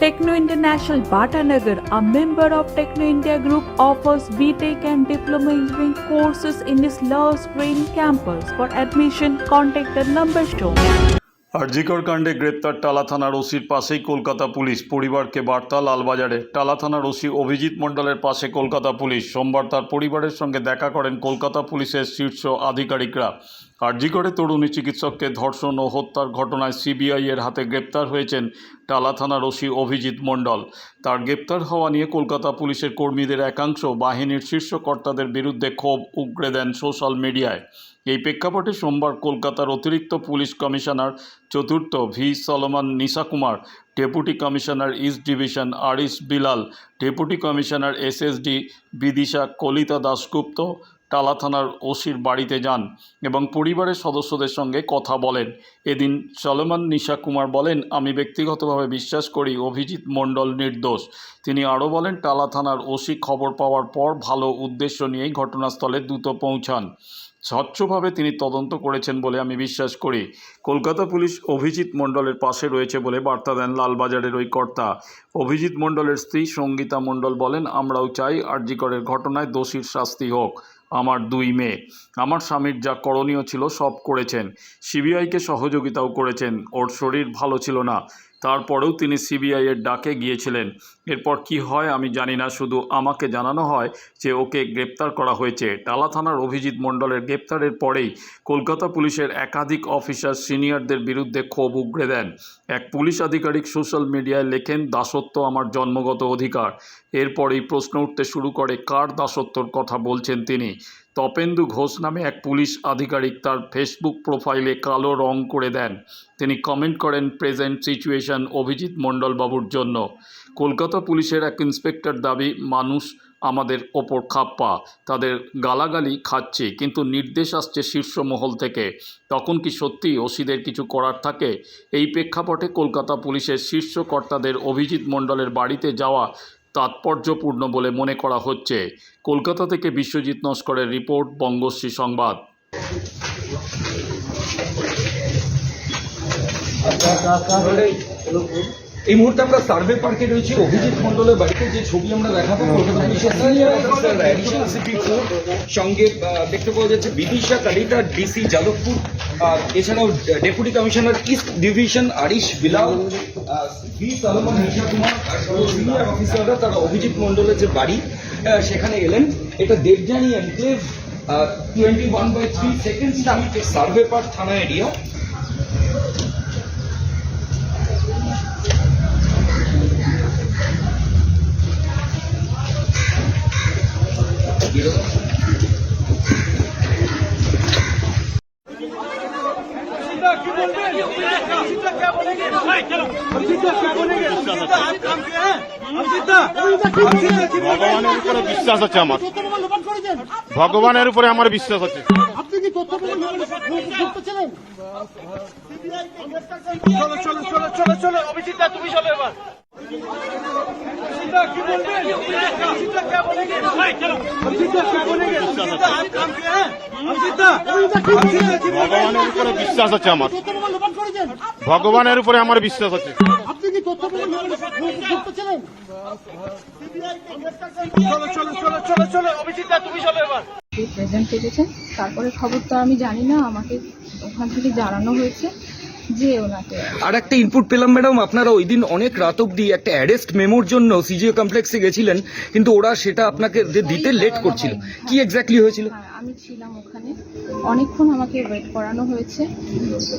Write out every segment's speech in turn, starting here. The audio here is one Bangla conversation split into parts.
Techno International Bhatanagar, a member of Techno India Group, offers BTEC and Diploma Engineering courses in its Love Green campus. For admission, contact the number shown. RG Kar কাণ্ডে গ্রেপ্তার টালা থানার ওসির পাশেই কলকাতা পুলিশ পরিবারকে বার্তা লালবাজারে টালা থানার ওসি অভিজিৎ মণ্ডলের পাশে কলকাতা পুলিশ সোমবার তার পরিবারের সঙ্গে দেখা করেন কলকাতা পুলিশের শীর্ষ আধিকারিকরা আরজিকরে তরুণী চিকিৎসককে ধর্ষণ ও হত্যার ঘটনায় সিবিআই এর হাতে গ্রেপ্তার হয়েছেন টালা থানার ওসি অভিজিৎ মণ্ডল। তার গ্রেপ্তার হওয়া নিয়ে কলকাতা পুলিশের কর্মীদের একাংশ বাহিনীর শীর্ষ কর্তাদের বিরুদ্ধে ক্ষোভ উগড়ে দেন সোশ্যাল মিডিয়ায়। এই প্রেক্ষাপটে সোমবার কলকাতার অতিরিক্ত পুলিশ কমিশনার চতুর্থ V Solomon Nesakumar deputy commissioner east division Arish Bilal, deputy commissioner SSD Bidisha Kalita Dasgupta Tala থানার ওসির বাড়িতে যান এবং পরিবারের সদস্যদের সঙ্গে কথা বলেন। এদিন সলমান নিশা কুমার বলেন, আমি ব্যক্তিগতভাবে বিশ্বাস করি, অভিজিৎ মণ্ডল নির্দোষ। তিনি আরও বলেন, টালা থানার ওসি খবর পাওয়ার পর ভালো উদ্দেশ্য নিয়েই ঘটনাস্থলে দ্রুত পৌঁছান। স্বচ্ছভাবে তিনি তদন্ত করেছেন বলে আমি বিশ্বাস করি। কলকাতা পুলিশ অভিজিৎ মণ্ডলের পাশে রয়েছে বলে বার্তা দেন লালবাজারের ওই কর্তা। অভিজিৎ মণ্ডলের স্ত্রী সঙ্গীতা মণ্ডল বলেন, আমরাও চাই আরজিকরের ঘটনায় দোষীর শাস্তি হোক। আমার দুই মেয়ে। আমার স্বামীর যা করণীয় ছিল সব করেছেন। সিবিআইকে সহযোগিতাও করেছেন। ওর শরীর ভালো ছিল না। তারপরেও তিনি সিবিআই এর ডাকে গিয়েছিলেন। এরপর কি হয় আমি জানি না, শুধু আমাকে জানানো হয় যে ওকে গ্রেপ্তার করা হয়েছে। টালা থানার অভিজিৎ মণ্ডলের গ্রেপ্তারের পরেই কলকাতা পুলিশের একাধিক অফিসার সিনিয়রদের বিরুদ্ধে ক্ষোভ উগড়ে দেন। এক পুলিশ আধিকারিক সোশ্যাল মিডিয়ায় লেখেন, দাসত্ব আমার জন্মগত অধিকার। এরপরেই প্রশ্ন উঠতে শুরু করে, কার দাসত্বর কথা বলছেন তিনি? তপেন্দু ঘোষ নামে এক পুলিশ আধিকারিক তার ফেসবুক প্রোফাইলে কালো রং করে দেন। তিনি কমেন্ট করেন, প্রেজেন্ট সিচুয়েশন অভিজিৎ মণ্ডলবাবুর জন্য। কলকাতা পুলিশের এক ইন্সপেক্টর দাবি, মানুষ আমাদের ওপর খাপ্পা, তাদের গালাগালি খাচ্ছে, কিন্তু নির্দেশ আসছে শীর্ষ মহল থেকে। তখন কি সত্যি ওসিদের কিছু করার থাকে? এই প্রেক্ষাপটে কলকাতা পুলিশের শীর্ষ কর্তাদের অভিজিৎ মণ্ডলের বাড়িতে যাওয়া তাৎপর্যপূর্ণ বলে মনে করা হচ্ছে। কলকাতা থেকে বিশ্বজিৎ নস্করের রিপোর্ট, বঙ্গশ্রী সংবাদ। এই মুহূর্তে আমরা সার্ভে পার্কে রয়েছি। অভিজিৎ মন্ডলের বাড়িতে যে ছবি আমরা দেখাবো সঙ্গে দেখতে পাওয়া যাচ্ছে বিদিশা, কালিতা, ডিসি, যাদবপুর এছাড়াও deputy commissioner east division Arish, Bilal Nesakumar senior অফিসাররা তারা অভিজিৎ মন্ডলের যে বাড়ি সেখানে এলেন এটা Debjani enclave twenty one by three second survey park থানা এরিয়া ভগবানের উপরে বিশ্বাস আছে আমার। ভগবানের উপরে আমার বিশ্বাস আছে। ভগবানের উপরে বিশ্বাস আছে আমার। ভগবানের উপরে আমার বিশ্বাস আছে। প্রেজেন্ট তারপরে খবর তো আমি জানি না আমাকে ওখান থেকে জানানো হয়েছে। ওনাকে। আর একটা ইনপুট পেলাম ম্যাডাম আপনারা ওই দিন অনেক রাত অব্দি একটা অ্যারেস্ট মেমোর জন্য সিজিও কমপ্লেক্সে গেছিলেন কিন্তু ওরা সেটা আপনাকে দিতে লেট করছিল। কি এক্স্যাক্টলি হয়েছিল? হ্যাঁ আমি ছিলাম ওখানে। অনেকক্ষণ আমাকে ওয়েট করানো হয়েছে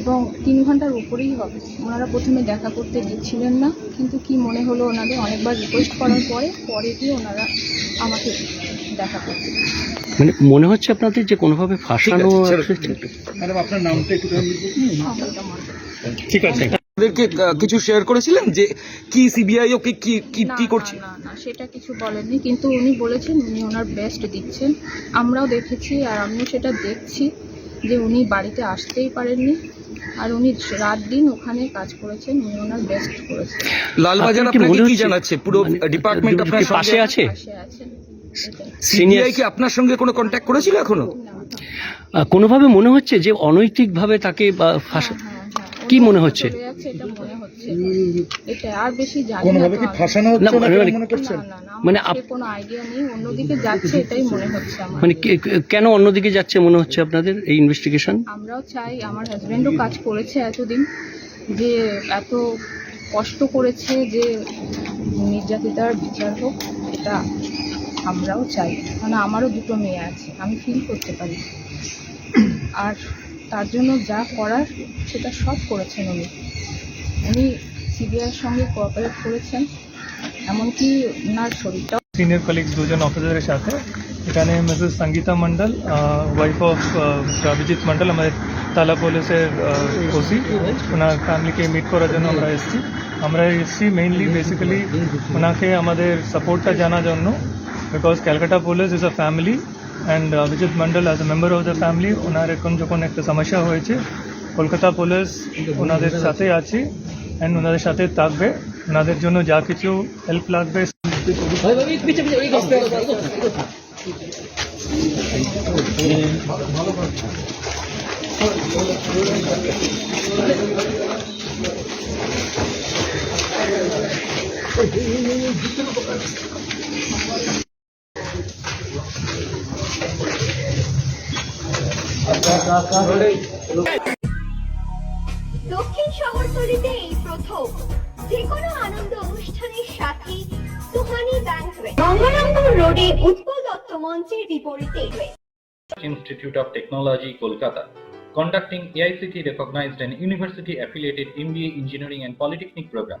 এবং তিন ঘণ্টার উপরেই হবে। ওনারা প্রথমে দেখা করতে দিচ্ছিলেন না কিন্তু কি মনে হলো ওনাদের? অনেকবার রিকোয়েস্ট করার পরে পরে গিয়ে ওনারা আমাকে দেখা মানে মনে হচ্ছে আপনাদের যে কোনোভাবে ফাঁসানো ম্যাডাম আপনার নামটা একটু ঠিক আছে। কিছু শেয়ার করেছিলেন যে কি সিবিআই ওকে কি কি কি করছে? না না সেটা কিছু বলেননি কিন্তু উনি বলেছেন উনি ওনার বেস্ট দিচ্ছেন। আমরাও দেখেছি আর আমিও সেটা দেখছি যে উনি বাড়িতে আসতেই পারেননি। আর উনি রাত দিন ওখানে কাজ করেছেন উনি ওনার বেস্ট করেছেন। লালবাজার আপনাকে কি জানাচ্ছে? পুরো মানে, ডিপার্টমেন্ট আপনার পাশে আছে? পাশে আছেন। এটাই। সিবিআই কি আপনার সঙ্গে কোনো কন্ট্যাক্ট করেছিল এখনও? কোনোভাবে মনে হচ্ছে যে অনৈতিকভাবে তাকে বা ফাঁসা হ্যাঁ হ্যাঁ কি মনে হচ্ছে? মনে মানে- কেন মনে কোনো আইডিয়া নেই অন্যদিকে যাচ্ছে এটাই মনে হচ্ছে মানে মনে আপনাদের এই ইনভেস্টিগেশন আমরাও চাই আমার হাজব্যান্ডও কাজ করেছে এতদিন যে এত কষ্ট করেছে যে নির্যাতিতার বিচার হোক এটা আমরাও চাই মানে আমারও দুটো মেয়ে আছে, আমি ফিল করতে পারি। আর তার জন্য যা করার, সেটা সব করেছেন উনি। উনি সিবিআইয়ের সঙ্গে কোঅপারেট করেছেন, এমনকি ওনার শরীরটাও সিনিয়র কলিগস দুজন অফিসারের সাথে। এখানে Mrs Sangeeta Mondal wife of Abhijit Mondal আমাদের তালা পুলিশের ওসি ওনার ফ্যামিলিকে মিট করার জন্য আমরা এসেছি। আমরা এসেছি মেইনলি বেসিক্যালি ওনাকে আমাদের সাপোর্টটা জানার জন্য। Because Calcutta police is a family and Abhijit Mondal as a member of the family ওনার এখন যখন একটা সমস্যা হয়েছে, কলকাতা পুলিশ ওনাদের সাথে আছে অ্যান্ড ওনাদের সাথে থাকবে। ওনাদের জন্য যা কিছু হেল্প লাগবে। দক্ষিণ শহরতলিতে এই প্রথম যে কোনো Institute of Technology, Kolkata, conducting AICT recognized and university affiliated MBA Engineering and Polytechnic program.